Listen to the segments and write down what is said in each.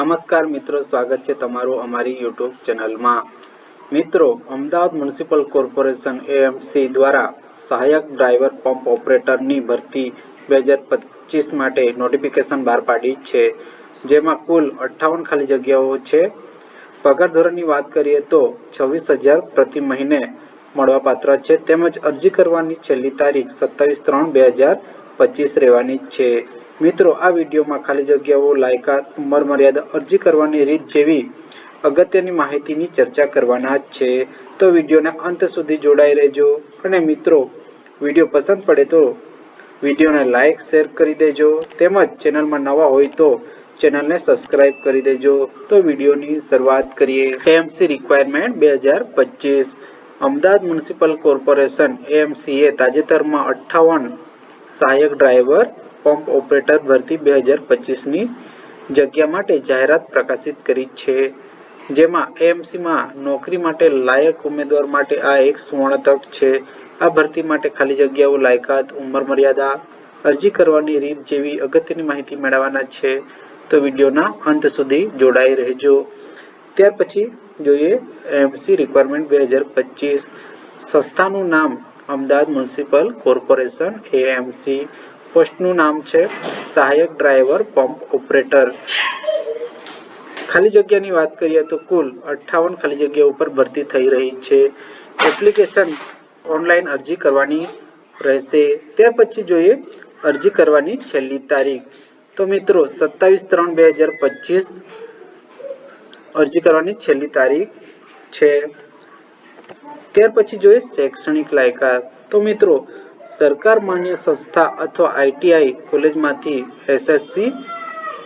નમસ્કાર મિત્રો, સ્વાગત છે તમારું અમારી યુટ્યુબ ચેનલમાં. મિત્રો, અમદાવાદ મ્યુનિસિપલ કોર્પોરેશન એએમસી દ્વારા સહાયક ડ્રાઈવર પંપ ઓપરેટરની ભરતી બે હજાર પચીસ માટે નોટિફિકેશન બહાર પાડી છે, જેમાં કુલ અઠ્ઠાવન ખાલી જગ્યાઓ છે. પગાર ધોરણની વાત કરીએ તો છવ્વીસ હજાર પ્રતિ મહિને મળવાપાત્ર છે, તેમજ અરજી કરવાની છેલ્લી તારીખ સત્તાવીસ ત્રણ બે હજાર પચીસ રહેવાની છે. મિત્રો, આ વિડીયોમાં ખાલી જગ્યાઓ, લાયકાત ઉંમર મર્યાદા અરજી કરવાની રીત જેવી અગત્યની માહિતીની ચર્ચા કરવાના છે. તો વિડીયોના અંત સુધી જોડાઈ રહેજો અને મિત્રો, વીડિયો પસંદ પડે તો વિડીયોને લાઇક શેર કરી દેજો. તેમજ ચેનલમાં નવા હોય તો ચેનલને સબસ્ક્રાઇબ કરી દેજો. તો વિડીયોની શરૂઆત કરીએ. એએમસી રિક્વાયરમેન્ટ બે હજાર પચીસ. અમદાવાદ મ્યુનિસિપલ કોર્પોરેશન એએમસીએ તાજેતરમાં અઠ્ઠાવન સહાયક ડ્રાઈવર પંપ ઓપરેટર ભરતી બે હજાર પચીસની જગ્યા માટે જાહેરાત પ્રકાશિત કરી છે. જેમાં એએમસીમાં નોકરી માટે લાયક ઉમેદવાર માટે આ એક સુવર્ણ તક છે. આ ભરતી માટે ખાલી જગ્યાઓ, લાયકાત, ઉંમર મર્યાદા, અરજી કરવાની રીત જેવી અગત્યની માહિતી મેળવવાના છે. તો વિડીયોના અંત સુધી જોડાઈ રહેજો. ત્યાર પછી જોઈએ એમસી રિક્વાયરમેન્ટ બે હજાર પચીસ સંસ્થાનું નામ, અમદાવાદ મ્યુનિસિપલ કોર્પોરેશન એએમસી પોસ્ટનું નામ છે સહાયક ડ્રાઈવર, પંપ ઓપરેટર. ખાલી જગ્યાની વાત કરીએ તો કુલ અઠ્ઠાવન ખાલી જગ્યા ઉપર ભરતી થઈ રહી છે. એપ્લિકેશન ઓનલાઈન અરજી કરવાની રહેશે. ત્યાર પછી જોઈએ અરજી કરવાની છેલ્લી તારીખ. તો મિત્રો, સત્તાવીસ ત્રણ બે હજાર પચીસ અરજી કરવાની છેલ્લી તારીખ છે. ત્યાર પછી જોઈએ શૈક્ષણિક લાયકાત. તો મિત્રો સરકાર માન્ય સંસ્થા અથવા આઈટીઆઈ કોલેજમાંથી એસએસસી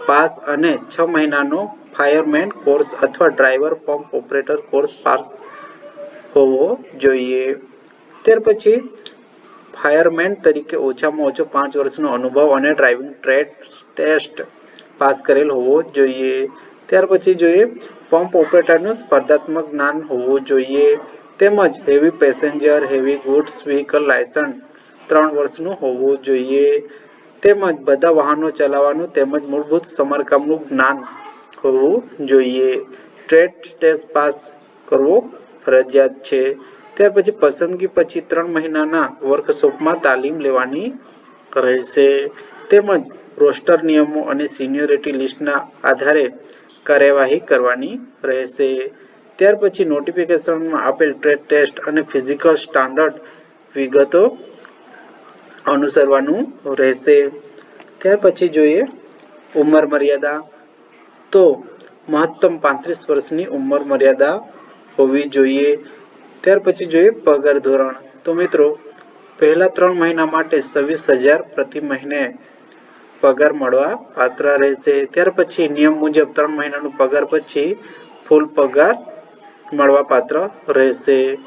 પાસ અને છ મહિનાનો ફાયરમેન કોર્સ અથવા driver pump operator course pass હોવો જોઈએ. ત્યાર પછી ફાયરમેન તરીકે ઓછામાં ઓછો પાંચ વર્ષનો અનુભવ અને ડ્રાઇવિંગ ટ્રેડ ટેસ્ટ પાસ કરેલ હોવો જોઈએ. ત્યાર પછી જોઈએ પંપ ઓપરેટરનું સ્પર્ધાત્મક જ્ઞાન હોવું જોઈએ. તેમજ heavy passenger, heavy goods, vehicle licence ત્રણ વર્ષનું હોવું જોઈએ. તેમજ બધા વાહનો ચલાવવાનું તેમજ મૂળભૂત સમારકામનું જ્ઞાન હોવું જોઈએ. ટ્રેડ ટેસ્ટ પાસ કરવો ફરજિયાત છે. ત્યાર પછી પસંદગી પછી ત્રણ મહિનાના વર્કશોપમાં તાલીમ લેવાની રહેશે. તેમજ રોસ્ટર નિયમો અને સિનિયોરિટી લિસ્ટના આધારે કાર્યવાહી કરવાની રહેશે. ત્યાર પછી નોટિફિકેશનમાં આપેલ ટ્રેડ ટેસ્ટ અને ફિઝિકલ સ્ટાન્ડર્ડ વિગતો અનુસરવાનું રહેશે. ત્યાર પછી જોઈએ ઉંમર મર્યાદા. તો મહત્તમ પાંત્રીસ વર્ષની ઉંમર મર્યાદા હોવી જોઈએ. ત્યાર પછી જોઈએ પગાર ધોરણ. તો મિત્રો, પહેલા ત્રણ મહિના માટે છવ્વીસ હજાર પ્રતિ મહિને પગાર મળવા પાત્ર રહેશે. ત્યાર પછી નિયમ મુજબ ત્રણ મહિનાનું પગાર પછી ફૂલ પગાર મળવા પાત્ર રહેશે.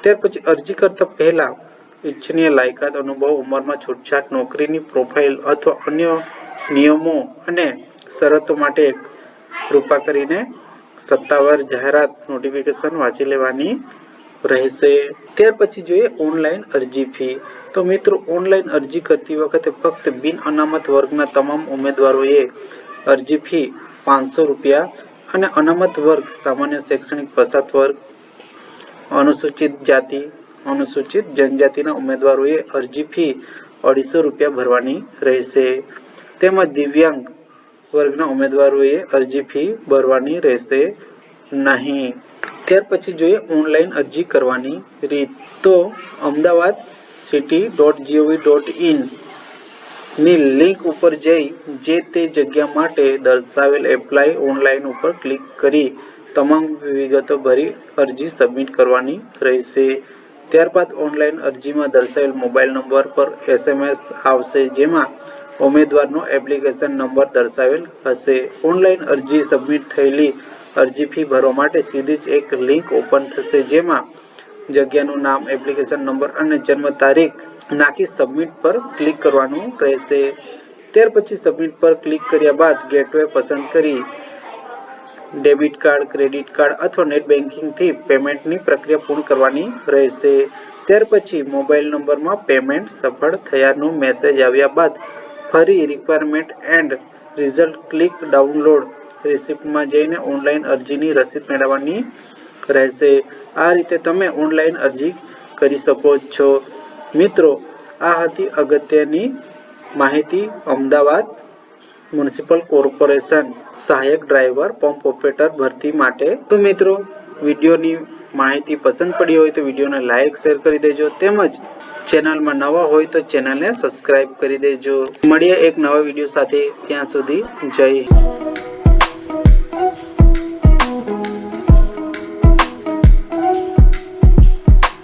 ત્યાર પછી અરજી કરતા પહેલા ઇચ્છનીય લાયકાત અનુભવ, ઉંમરમાં છૂટછાટ, નોકરીની પ્રોફાઇલ અથવા અન્ય નિયમો અને શરતો માટે કૃપા કરીને સત્તાવાર જાહેરાત નોટિફિકેશન વાંચી લેવાની રહેશે. ત્યાર પછી જોઈએ ઓનલાઈન અરજી ફી તો મિત્રો ઓનલાઈન અરજી કરતી વખતે ફક્ત બિન અનામત વર્ગના તમામ ઉમેદવારોએ અરજી ફી પાંચસો રૂપિયા અને અનામત વર્ગ, સામાન્ય શૈક્ષણિક પસાત વર્ગ, અનુસૂચિત જાતિ અનુસૂચિત જનજાતિના ઉમેદવારોએ અરજી ફી અઢીસો રૂપિયા ભરવાની રહેશે. તેમજ દિવ્યાંગ વર્ગના ઉમેદવારોએ અરજી ફી ભરવાની રહેશે નહીં. ત્યાર પછી જોઈએ ઓનલાઈન અરજી કરવાની રીત. તો Ahmedabad city dot GOV dot ઇનની link ઉપર જઈ જે તે જગ્યા માટે દર્શાવેલ એપ્લાય ઓનલાઈન ઉપર ક્લિક કરી તમામ વિગતો ભરી અરજી સબમિટ કરવાની રહેશે. ત્યારબાદ ઓનલાઈન અરજીમાં દર્શાવેલ મોબાઈલ નંબર પર એસએમએસ આવશે, જેમાં ઉમેદવારનો એપ્લિકેશન નંબર દર્શાવેલ હશે. ઓનલાઈન અરજી સબમિટ થયેલી અરજી ફી ભરવા માટે સીધી જ એક લિંક ઓપન થશે, જેમાં જગ્યાનું નામ, એપ્લિકેશન નંબર અને જન્મ તારીખ નાખી સબમિટ પર ક્લિક કરવાનું રહેશે. ત્યાર પછી સબમિટ પર ક્લિક કર્યા બાદ ગેટવે પસંદ કરી ડેબિટ કાર્ડ, ક્રેડિટ કાર્ડ અથવા નેટ બેન્કિંગથી પેમેન્ટની પ્રક્રિયા પૂર્ણ કરવાની રહેશે. ત્યાર પછી મોબાઈલ નંબરમાં પેમેન્ટ સફળ થયાનું મેસેજ આવ્યા બાદ ફરી requirement and result click download રિસિપ્ટમાં જઈને ઓનલાઈન અરજીની રસીદ મેળવવાની રહેશે. આ રીતે તમે ઓનલાઈન અરજી કરી શકો છો. મિત્રો, આ હતી અગત્યની માહિતી. અમદાવાદ મ્યુનિસિપલ કોર્પોરેશન સહાયક ડ્રાઈવર, પંપ ઓપરેટર ભરતી માટે. તો મિત્રો, વિડીયોની માહિતી પસંદ પડી હોય તો વિડીયોને લાઇક શેર કરી દેજો. તેમજ ચેનલમાં નવા હોય તો ચેનલને સબસ્ક્રાઇબ કરી દેજો. મળીએ એક નવા વીડિયો સાથે. ત્યાં સુધી જય